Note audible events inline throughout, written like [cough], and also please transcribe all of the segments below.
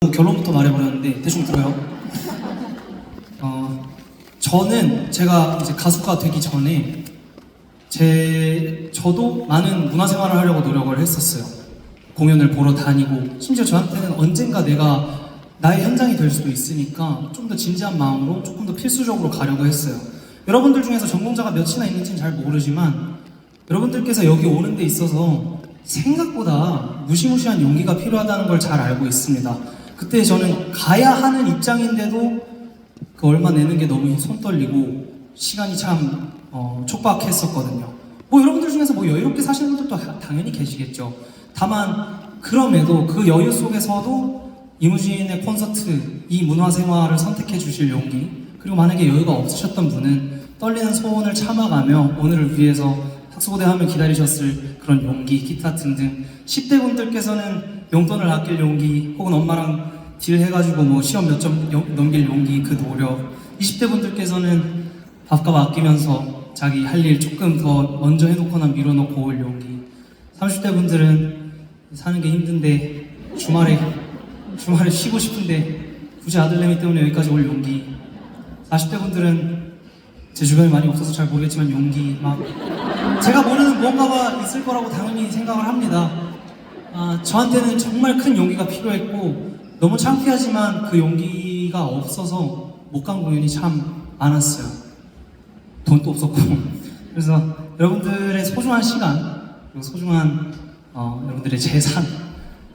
뭐 결론부터 말해버렸는데 대충 들어요. 어, 저는 제가 이제 가수가 되기 전에 제 저도 많은 문화생활을 하려고 노력을 했었어요. 공연을 보러 다니고 심지어 저한테는 언젠가 내가 나의 현장이 될 수도 있으니까 좀 더 진지한 마음으로 조금 더 필수적으로 가려고 했어요. 여러분들 중에서 전공자가 몇이나 있는지는 잘 모르지만 여러분들께서 여기 오는 데 있어서 생각보다 무시무시한 용기가 필요하다는 걸 잘 알고 있습니다. 그때 저는 가야 하는 입장인데도 그 얼마 내는 게 너무 손 떨리고 시간이 참 어, 촉박했었거든요. 뭐 여러분들 중에서 뭐 여유롭게 사시는 분들도 다- 당연히 계시겠죠. 다만 그럼에도 그 여유 속에서도 이무진의 콘서트 이 문화 생활을 선택해 주실 용기 그리고 만약에 여유가 없으셨던 분은 떨리는 소원을 참아가며 오늘을 위해서 학수고대 하면 기다리셨을 그런 용기, 기타 등등. 10대 분들께서는 용돈을 아낄 용기 혹은 엄마랑 딜 해가지고 뭐 시험 몇 점 넘길 용기 그 노력. 20대 분들께서는 밥값 아끼면서 자기 할 일 조금 더 먼저 해놓거나 미뤄놓고 올 용기. 30대 분들은 사는 게 힘든데 주말에 주말에 쉬고 싶은데 굳이 아들내미 때문에 여기까지 올 용기. 40대 분들은 제 주변에 많이 없어서 잘 모르겠지만 용기 막 제가 모르는 무언가가 있을 거라고 당연히 생각을 합니다. 아, 저한테는 정말 큰 용기가 필요했고 너무 창피하지만 그 용기가 없어서 못 간 공연이 참 많았어요. 돈도 없었고 [laughs] 그래서 여러분들의 소중한 시간 그리고 소중한 어, 여러분들의 재산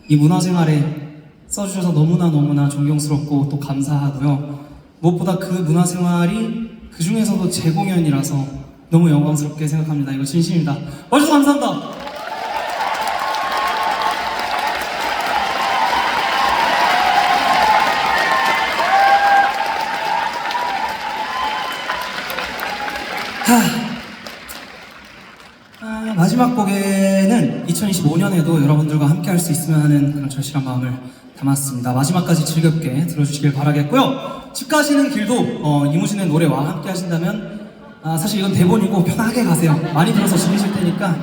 이 문화생활에 써주셔서 너무나 너무나 존경스럽고 또 감사하고요. 무엇보다 그 문화생활이 그 중에서도 제 공연이라서 너무 영광스럽게 생각합니다. 이거 진심입니다. 와주셔서 감사합니다. 아, 마지막 곡에는 2025년에도 여러분들과 함께 할 수 있으면 하는 그런 절실한 마음을 담았습니다. 마지막까지 즐겁게 들어주시길 바라겠고요. 집 가시는 길도 어, 이무진의 노래와 함께 하신다면 아, 사실 이건 대본이고 편하게 가세요. 많이 들어서 즐기실 테니까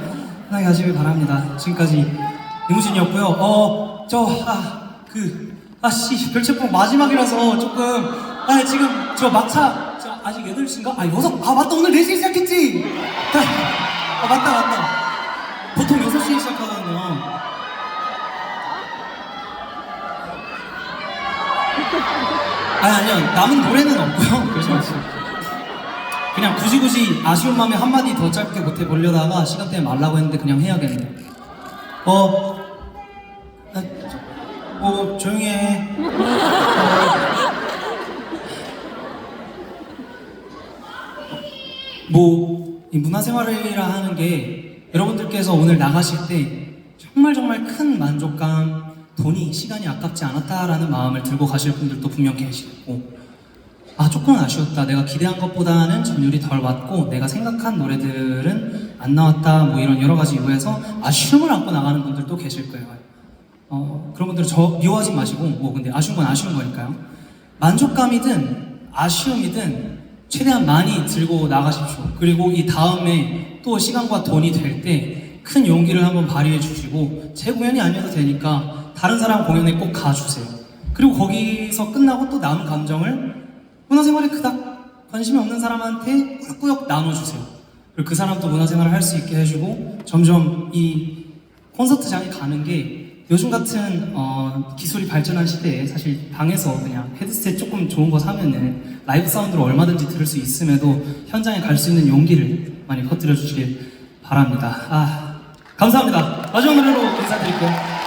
편하게 가시길 바랍니다. 지금까지 이무진이었고요. 어, 저, 아, 그, 아씨, 별책봉 마지막이라서 조금, 아, 지금 저 막차, 저 아직 8시인가? 아, 6, 아, 맞다, 오늘 4시에 시작했지? 아, 맞다, 맞다. 보통 6시에 시작하거든요. 아니, 아니요. 남은 노래는 없고요. [laughs] 마시고. 그냥 굳이 굳이 아쉬운 마음에 한마디 더 짧게 못해 보려다가 시간 때문에 말라고 했는데 그냥 해야겠네. 어, 아, 어, 조용히 해. 뭐, 이 문화생활이라 하는 게 여러분들께서 오늘 나가실 때 정말 정말 큰 만족감, 시간이 아깝지 않았다라는 마음을 들고 가실 분들도 분명 계시고, 아, 조금은 아쉬웠다. 내가 기대한 것보다는 점유율이 덜 왔고, 내가 생각한 노래들은 안 나왔다. 뭐 이런 여러 가지 이유에서 아쉬움을 안고 나가는 분들도 계실 거예요. 어, 그런 분들은 저 미워하지 마시고, 뭐 근데 아쉬운 건 아쉬운 거니까요. 만족감이든 아쉬움이든 최대한 많이 들고 나가십시오. 그리고 이 다음에 또 시간과 돈이 될 때 큰 용기를 한번 발휘해 주시고 제 공연이 아니어도 되니까 다른 사람 공연에 꼭 가주세요. 그리고 거기서 끝나고 또 남은 감정을 문화생활에 그닥 관심이 없는 사람한테 꾸역꾸역 나눠주세요. 그리고 그 사람도 문화생활을 할 수 있게 해주고 점점 이 콘서트장에 가는 게 요즘 같은 어, 기술이 발전한 시대에 사실 방에서 그냥 헤드셋 조금 좋은 거 사면은 라이브 사운드로 얼마든지 들을 수 있음에도 현장에 갈 수 있는 용기를 많이 퍼뜨려 주시길 바랍니다. 아, 감사합니다. 마지막 노래로 인사드릴게요.